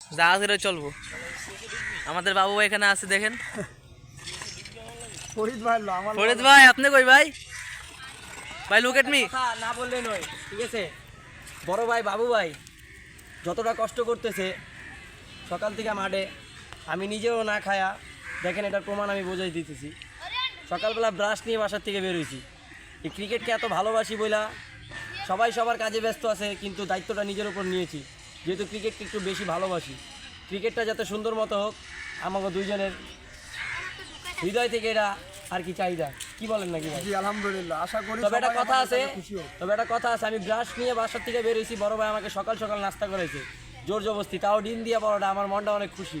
জাহাজ করে চলবো। আমাদের বাবু ভাই এখানে আছে দেখেন। ফরিদ ভাই ফরিদ ভাই আপনি কই ভাই? ভাই লুক এট মি না বললে নয় ঠিক আছে? বড় ভাই বাবু ভাই যতটা কষ্ট করতেছে সকাল থেকে মাঠে আমি নিজেও না খায়া দেখেন এটার প্রমাণ আমি বোঝাই দিতেছি। সকালবেলা ব্রাশ নিয়ে বাসার থেকে বেরোইছি এই ক্রিকেটকে এত ভালোবাসি বইলা সবাই সবার কাজে ব্যস্ত আছে কিন্তু দায়িত্বটা নিজের উপর নিয়েছি। যেহেতু ক্রিকেটকে একটু বেশি ভালোবাসি। ক্রিকেটটা যাতে সুন্দর মতো হোক আমাকে দুইজনের হৃদয় থেকে এটা আর কি চাহিদা। কি বলেন নাকি ভাই? জি আলহামদুলিল্লাহ। আশা করি তবে একটা কথা আছে তবে একটা কথা আছে আমি ব্রাশ নিয়ে বাসার থেকে বেরোইছি বড় ভাই আমাকে সকাল সকাল নাস্তা করেছে জোর জবস্তি তাও ডিম দিয়ে বড়টা আমার মনটা অনেক খুশি।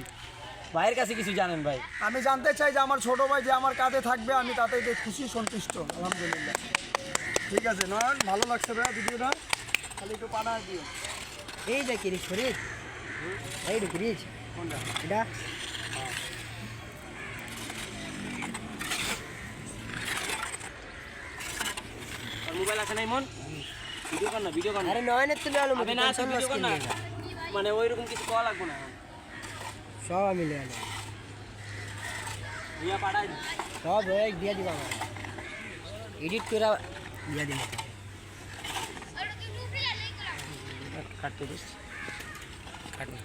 ভাইয়ের কাছে কিছু জানেন ভাই? আমি জানতে চাই যে আমার ছোট ভাই যে আমার কাঁধে থাকবে আমি তাতেই বেশ খুশি সন্তুষ্ট। আলহামদুলিল্লাহ। ঠিক আছে নয়ন ভালো লাগছে ভাইয়া ভিডিওটা? খালি একটু পাঠা দিও। এই যে কিরিচ ফরিদ এই রে কিরিচ এটা মোবাইল আছে নাই মন ভিডিও কর না ভিডিও কর না আরে নয়নের তুলে আলো আমি না আছে ভিডিও কর না মানে ওইরকম কিছু করা লাগবে না সব আমি লিয়ে আলো ইয়া পাঠাই দিই। সব হয়ে দিয়ে দিব আমার এডিট করে দিয়ে দিব কাটতে দিস কাটনি